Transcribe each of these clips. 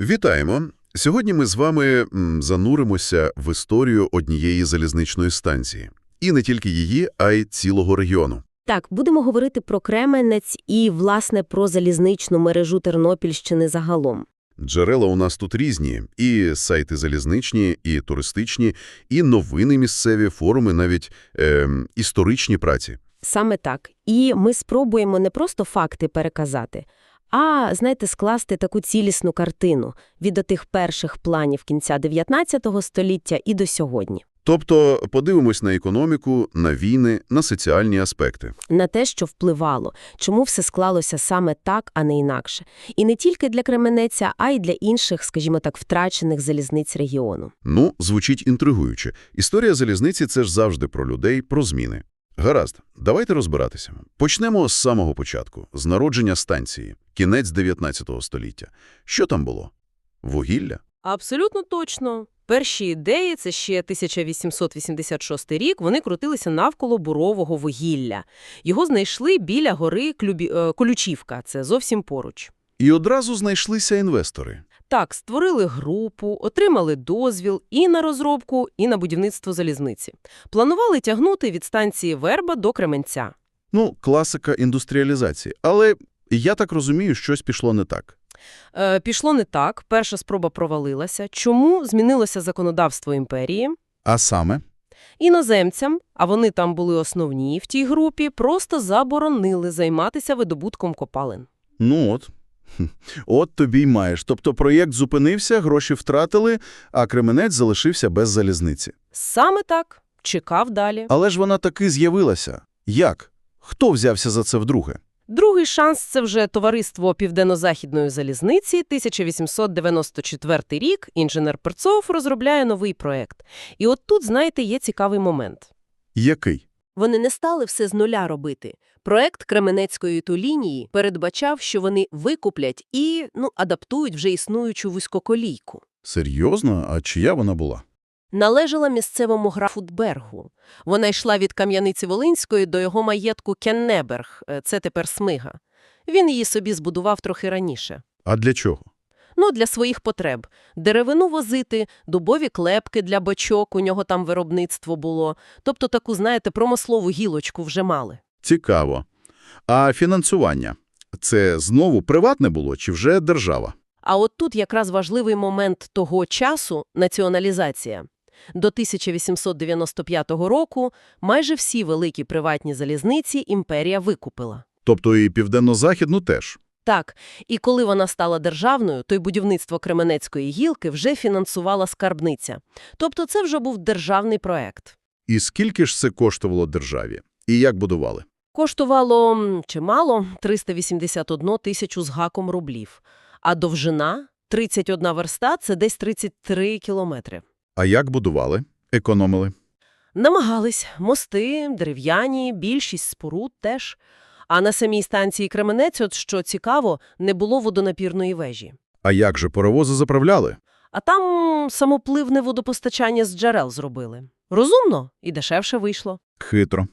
Вітаємо! Сьогодні ми з вами зануримося в історію однієї залізничної станції. І не тільки її, а й цілого регіону. Так, будемо говорити про Кременець і, власне, про залізничну мережу Тернопільщини загалом. Джерела у нас тут різні. І сайти залізничні, і туристичні, і новини місцеві, форуми, навіть ем, історичні праці. Саме так. І ми спробуємо не просто факти переказати, а, знаєте, скласти таку цілісну картину від отих перших планів кінця 19 століття і до сьогодні. Тобто подивимось на економіку, на війни, на соціальні аспекти. На те, що впливало, чому все склалося саме так, а не інакше. І не тільки для Кременеця, а й для інших, скажімо так, втрачених залізниць регіону. Ну, звучить інтригуюче. Історія залізниці – це ж завжди про людей, про зміни. Гаразд, давайте розбиратися. Почнемо з самого початку, з народження станції, кінець 19 століття. Що там було? Вугілля? Абсолютно точно. Перші ідеї, це ще 1886 рік, вони крутилися навколо бурового вугілля. Його знайшли біля гори Клюбі... е, Колючівка, це зовсім поруч. І одразу знайшлися інвестори. Так, створили групу, отримали дозвіл і на розробку, і на будівництво залізниці. Планували тягнути від станції Верба до Кременця. Ну, класика індустріалізації. Але, я так розумію, щось пішло не так. Е, пішло не так, перша спроба провалилася. Чому змінилося законодавство імперії? А саме? Іноземцям, а вони там були основні в тій групі, просто заборонили займатися видобутком копалин. Ну от. От тобі й маєш. Тобто проєкт зупинився, гроші втратили, а Кременець залишився без залізниці. Саме так. Чекав далі. Але ж вона таки з'явилася. Як? Хто взявся за це вдруге? Другий шанс – це вже товариство Південно-Західної залізниці. 1894 рік інженер Перцов розробляє новий проект. І от тут, знаєте, є цікавий момент. Який? Вони не стали все з нуля робити. Проект Кременецької тулінії передбачав, що вони викуплять і ну, адаптують вже існуючу вузькоколійку. Серйозно? А чия вона була? Належала місцевому графу Дбергу. Вона йшла від Кам'яниці Волинської до його маєтку Кеннеберг, е, це тепер Смига. Він її собі збудував трохи раніше. А для чого? Ну, для своїх потреб. Деревину возити, дубові клепки для бочок, у нього там виробництво було. Тобто таку, знаєте, промислову гілочку вже мали. Цікаво. А фінансування? Це знову приватне було чи вже держава? А от тут якраз важливий момент того часу – націоналізація. До 1895 року майже всі великі приватні залізниці імперія викупила. Тобто і південно-західну теж. Так, і коли вона стала державною, то й будівництво Кременецької гілки вже фінансувала скарбниця. Тобто це вже був державний проект. І скільки ж це коштувало державі? І як будували? Коштувало чимало – 381 тисячу з гаком рублів. А довжина – 31 верста – це десь 33 кілометри. А як будували? Економили? Намагались. Мости, дерев'яні, більшість споруд теж. А на самій станції Кременець, от що цікаво, не було водонапірної вежі. А як же паровози заправляли? А там самопливне водопостачання з джерел зробили. Розумно і дешевше вийшло. Хитро.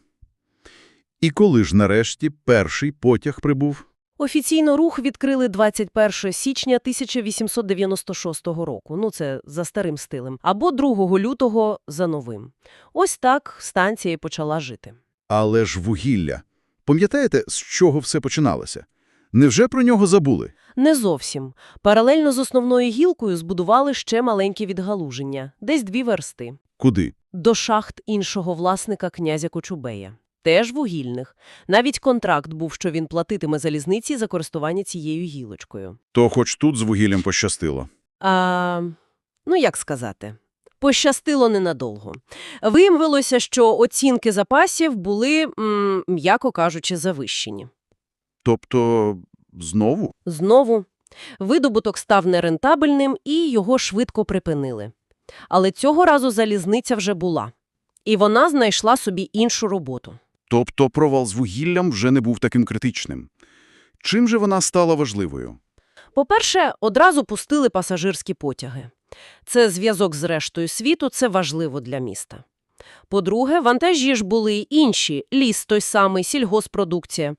І коли ж нарешті перший потяг прибув? Офіційно рух відкрили 21 січня 1896 року. Ну, це за старим стилем. Або 2 лютого за новим. Ось так станція і почала жити. Але ж вугілля. Пам'ятаєте, з чого все починалося? Невже про нього забули? Не зовсім. Паралельно з основною гілкою збудували ще маленькі відгалуження, десь дві версти. Куди? До шахт іншого власника князя Кочубея. Теж вугільних. Навіть контракт був, що він платитиме залізниці за користування цією гілочкою. То хоч тут з вугіллям пощастило. А, ну, як сказати, пощастило ненадовго. Виявилося, що оцінки запасів були, м'яко кажучи, завищені. Тобто, знову? Знову, видобуток став нерентабельним і його швидко припинили. Але цього разу залізниця вже була. І вона знайшла собі іншу роботу. Тобто провал з вугіллям вже не був таким критичним. Чим же вона стала важливою? По-перше, одразу пустили пасажирські потяги. Це зв'язок з рештою світу, це важливо для міста. По-друге, вантажі ж були й інші – ліс той самий, сільгоспродукція.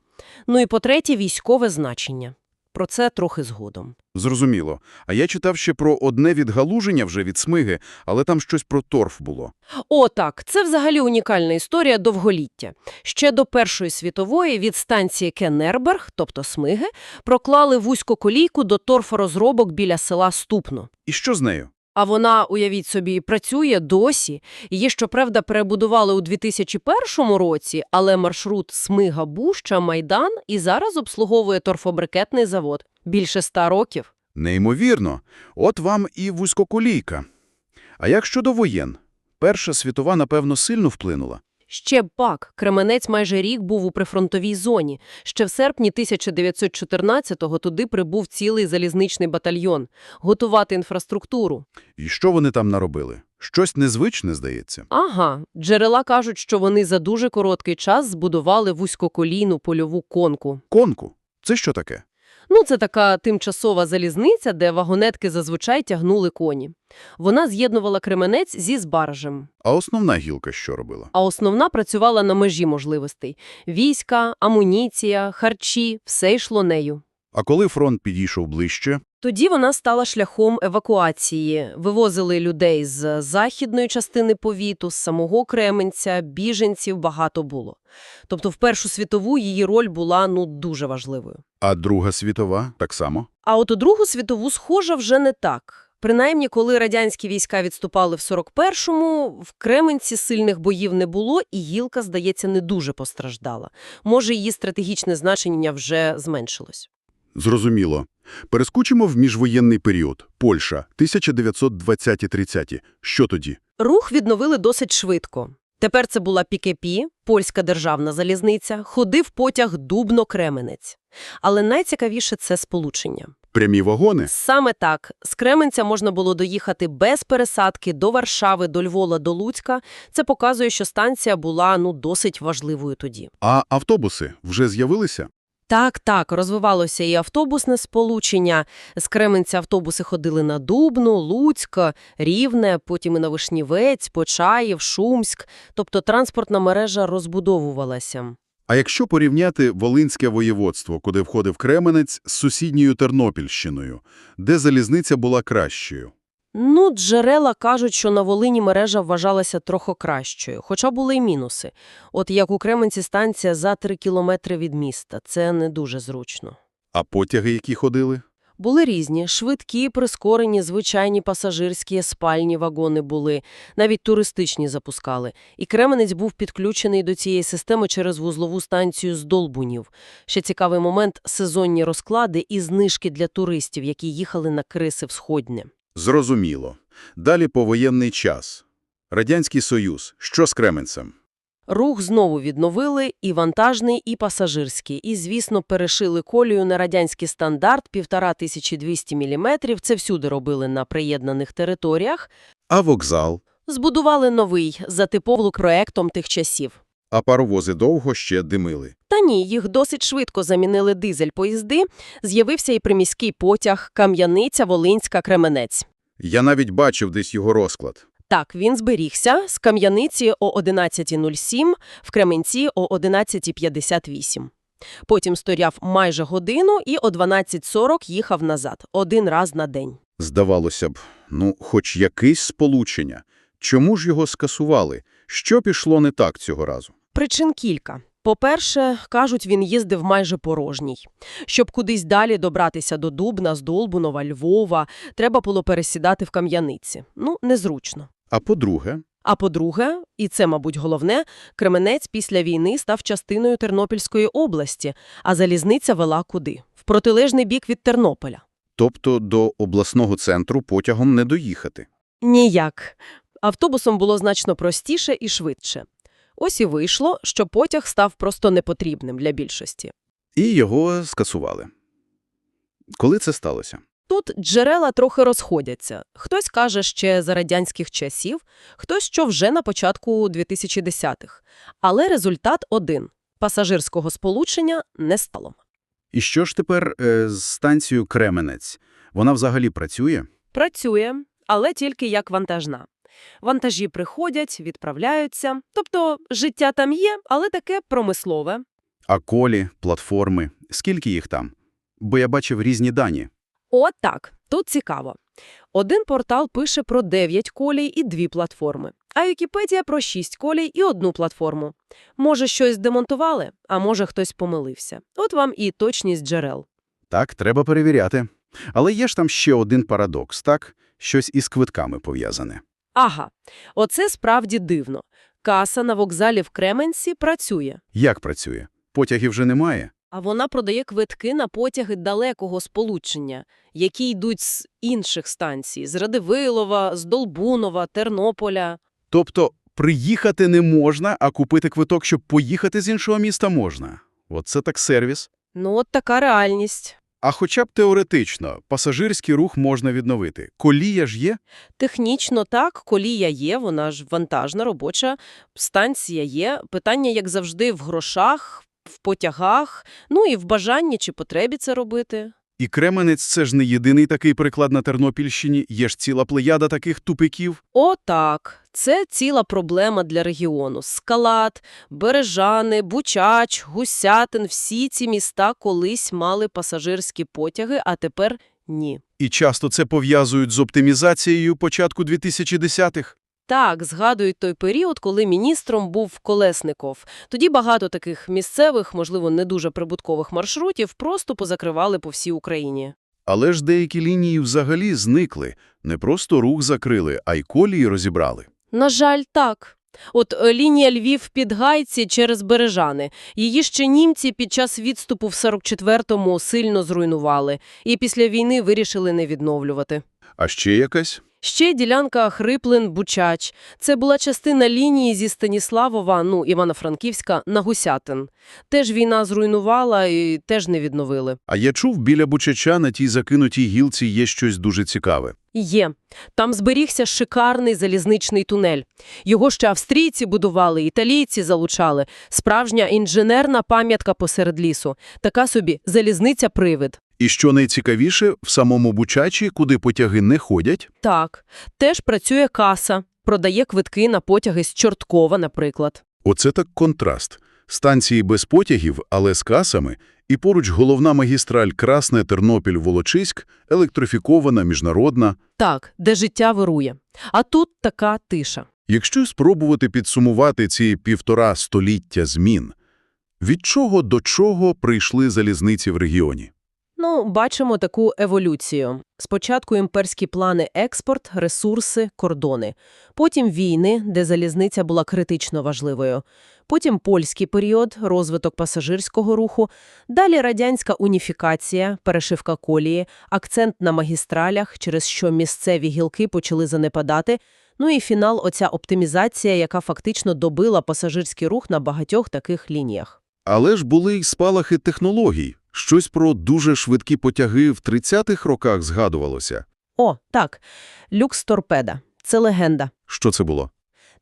Ну і по-третє, військове значення. Про це трохи згодом. Зрозуміло. А я читав ще про одне відгалуження вже від смиги, але там щось про торф було. О, так, це взагалі унікальна історія довголіття. Ще до Першої світової від станції Кенерберг, тобто Смиги, проклали вузьку колійку до торфорозробок біля села Ступно. І що з нею? А вона, уявіть собі, працює досі. Її, щоправда, перебудували у 2001 році, але маршрут Смига-Буща-Майдан і зараз обслуговує торфобрикетний завод. Більше ста років. Неймовірно. От вам і вузькоколійка. А як щодо воєн? Перша світова, напевно, сильно вплинула. Ще б пак, Кременець майже рік був у прифронтовій зоні. Ще в серпні 1914-го туди прибув цілий залізничний батальйон – готувати інфраструктуру. І що вони там наробили? Щось незвичне, здається. Ага, джерела кажуть, що вони за дуже короткий час збудували вузькоколійну польову конку. Конку. Це що таке? Ну, це така тимчасова залізниця, де вагонетки зазвичай тягнули коні. Вона з'єднувала Кременець зі Збаражем. А основна гілка що робила? А основна працювала на межі можливостей. Війська, амуніція, харчі – все йшло нею. А коли фронт підійшов ближче, Тоді вона стала шляхом евакуації. Вивозили людей з західної частини повіту, з самого Кременця, біженців багато було. Тобто в Першу світову її роль була ну дуже важливою. а Друга світова так само? А от у Другу світову схожа вже не так. Принаймні, коли радянські війська відступали в 41-му, в Кременці сильних боїв не було, і гілка, здається, не дуже постраждала. Може, її стратегічне значення вже зменшилось. Зрозуміло. Перескочимо в міжвоєнний період. Польща, 1920-30. Що тоді? Рух відновили досить швидко. Тепер це була Пікепі, польська державна залізниця, ходив потяг Дубно-Кременець. Але найцікавіше – це сполучення. Прямі вагони? Саме так. З Кременця можна було доїхати без пересадки до Варшави, до Львова, до Луцька. Це показує, що станція була ну досить важливою тоді. А автобуси вже з'явилися? Так, так, розвивалося і автобусне сполучення. З Кременця автобуси ходили на Дубну, Луцьк, Рівне, потім і на Вишнівець, Почаїв, Шумськ. Тобто транспортна мережа розбудовувалася. А якщо порівняти Волинське воєводство, куди входив Кременець, з сусідньою Тернопільщиною, де залізниця була кращою? Ну, джерела кажуть, що на Волині мережа вважалася трохи кращою, хоча були й мінуси. От як у Кременці станція за три кілометри від міста. Це не дуже зручно. А потяги, які ходили? Були різні. Швидкі, прискорені, звичайні пасажирські, спальні вагони були. Навіть туристичні запускали. І Кременець був підключений до цієї системи через вузлову станцію з Долбунів. Ще цікавий момент – сезонні розклади і знижки для туристів, які їхали на Криси Всходнє. Зрозуміло. Далі повоєнний час. Радянський Союз. Що з Кременцем? Рух знову відновили і вантажний, і пасажирський. І, звісно, перешили колію на радянський стандарт 1500 мм. Це всюди робили на приєднаних територіях. А вокзал? Збудували новий, за типовим проектом тих часів. А паровози довго ще димили. Та їх досить швидко замінили дизель-поїзди. З'явився і приміський потяг Кам'яниця, Волинська, Кременець. Я навіть бачив десь його розклад. Так, він зберігся з Кам'яниці о 11.07, в Кременці о 11.58. Потім стояв майже годину і о 12.40 їхав назад, один раз на день. Здавалося б, ну, хоч якесь сполучення. Чому ж його скасували? Що пішло не так цього разу? Причин кілька. По-перше, кажуть, він їздив майже порожній. Щоб кудись далі добратися до Дубна, з Долбунова, Львова, треба було пересідати в Кам'яниці. Ну, незручно. А по-друге, А по-друге, і це, мабуть, головне, Кременець після війни став частиною Тернопільської області, а залізниця вела куди? В протилежний бік від Тернополя. тобто до обласного центру потягом не доїхати. Ніяк. Автобусом було значно простіше і швидше. Ось і вийшло, що потяг став просто непотрібним для більшості. І його скасували. Коли це сталося? Тут джерела трохи розходяться. Хтось каже ще за радянських часів, хтось що вже на початку 2010-х. Але результат один – пасажирського сполучення не стало. І що ж тепер е, з станцією Кременець? Вона взагалі працює? Працює, але тільки як вантажна. Вантажі приходять, відправляються. Тобто життя там є, але таке промислове. А колі, платформи, скільки їх там? Бо я бачив різні дані. От так, тут цікаво. Один портал пише про 9 колій і дві платформи, а Вікіпедія про 6 колій і одну платформу. Може, щось демонтували, а може, хтось помилився. От вам і точність джерел. Так, треба перевіряти. Але є ж там ще один парадокс, так? Щось із квитками пов'язане. Ага, оце справді дивно. Каса на вокзалі в Кременці працює, Як працює? Потягів вже немає? а вона продає квитки на потяги далекого сполучення, які йдуть з інших станцій – з Радивилова, з Долбунова, Тернополя. Тобто приїхати не можна, а купити квиток, щоб поїхати з іншого міста можна. Оце так сервіс. Ну, от така реальність. А хоча б теоретично, пасажирський рух можна відновити. Колія ж є? Технічно так, колія є, вона ж вантажна, робоча, станція є. Питання, як завжди, в грошах, в потягах, ну і в бажанні чи потребі це робити. І Кременець – це ж не єдиний такий приклад на Тернопільщині, є ж ціла плеяда таких тупиків. О, так. Це ціла проблема для регіону. Скалат, Бережани, Бучач, Гусятин – всі ці міста колись мали пасажирські потяги, а тепер ні. І часто це пов'язують з оптимізацією початку 2010-х. Так, згадують той період, коли міністром був Колесников. Тоді багато таких місцевих, можливо, не дуже прибуткових маршрутів просто позакривали по всій Україні. Але ж деякі лінії взагалі зникли. Не просто рух закрили, а й колії розібрали. На жаль, так. От е, лінія Львів-Підгайці через Бережани. Її ще німці під час відступу в 44-му сильно зруйнували. І після війни вирішили не відновлювати. А ще якась? Ще ділянка Хриплин-Бучач. Це була частина лінії зі Станіславова, ну, Івано-Франківська, на Гусятин. Теж війна зруйнувала і теж не відновили. А я чув, біля Бучача на тій закинутій гілці є щось дуже цікаве. Є. Там зберігся шикарний залізничний тунель. Його ще австрійці будували, італійці залучали. Справжня інженерна пам'ятка посеред лісу. Така собі залізниця-привид. І що найцікавіше, в самому Бучачі, куди потяги не ходять, Так, теж працює каса. Продає квитки на потяги з Чорткова, наприклад. оце так контраст. Станції без потягів, але з касами, і поруч головна магістраль Красне Тернопіль-Волочиськ, електрифікована, міжнародна. Так, де життя вирує. А тут така тиша. Якщо спробувати підсумувати ці півтора століття змін, від чого до чого прийшли залізниці в регіоні? Ну, бачимо таку еволюцію. Спочатку імперські плани експорт, ресурси, кордони. Потім війни, де залізниця була критично важливою. Потім польський період, розвиток пасажирського руху. Далі радянська уніфікація, перешивка колії, акцент на магістралях, через що місцеві гілки почали занепадати. Ну і фінал – оця оптимізація, яка фактично добила пасажирський рух на багатьох таких лініях. Але ж були й спалахи технологій. Щось про дуже швидкі потяги в 30-х роках згадувалося. О, так, люкс-торпеда. Це легенда. Що це було?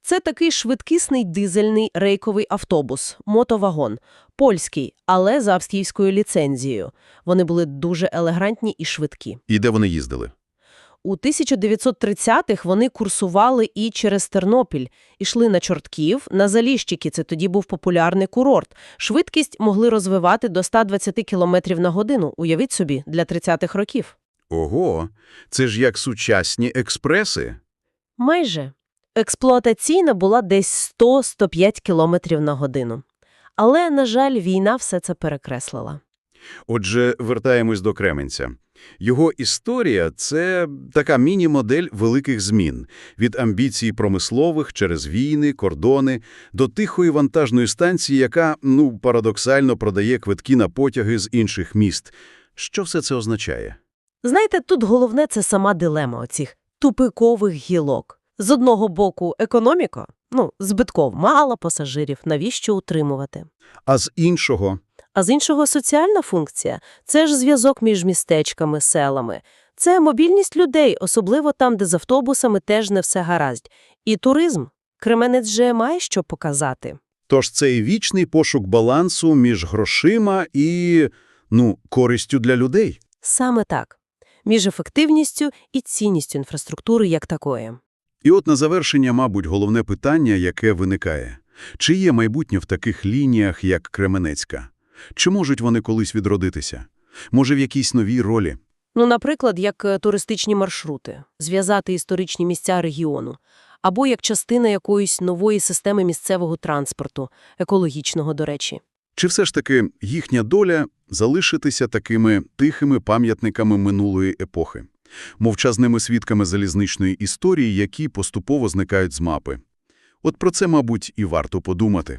Це такий швидкісний дизельний рейковий автобус, мотовагон, польський, але за австрійською ліцензією. Вони були дуже елегантні і швидкі. І де вони їздили? У 1930-х вони курсували і через Тернопіль, ішли на Чортків, на Заліщики, це тоді був популярний курорт. Швидкість могли розвивати до 120 км на годину, уявіть собі, для 30-х років. Ого, це ж як сучасні експреси. Майже. Експлуатаційна була десь 100-105 км на годину. Але, на жаль, війна все це перекреслила. Отже, вертаємось до Кременця. Його історія – це така міні-модель великих змін. Від амбіцій промислових через війни, кордони, до тихої вантажної станції, яка, ну, парадоксально продає квитки на потяги з інших міст. Що все це означає? Знаєте, тут головне – це сама дилема оцих тупикових гілок. З одного боку – економіка, ну, збитков, мало пасажирів, навіщо утримувати? А з іншого А з іншого – соціальна функція. Це ж зв'язок між містечками, селами. Це мобільність людей, особливо там, де з автобусами теж не все гаразд. І туризм. Кременець же має що показати. Тож це і вічний пошук балансу між грошима і, ну, користю для людей. Саме так. Між ефективністю і цінністю інфраструктури як такої. І от на завершення, мабуть, головне питання, яке виникає. Чи є майбутнє в таких лініях, як Кременецька? Чи можуть вони колись відродитися? Може, в якійсь новій ролі? Ну, наприклад, як е, туристичні маршрути, зв'язати історичні місця регіону, або як частина якоїсь нової системи місцевого транспорту, екологічного, до речі. Чи все ж таки їхня доля – залишитися такими тихими пам'ятниками минулої епохи, мовчазними свідками залізничної історії, які поступово зникають з мапи? От про це, мабуть, і варто подумати.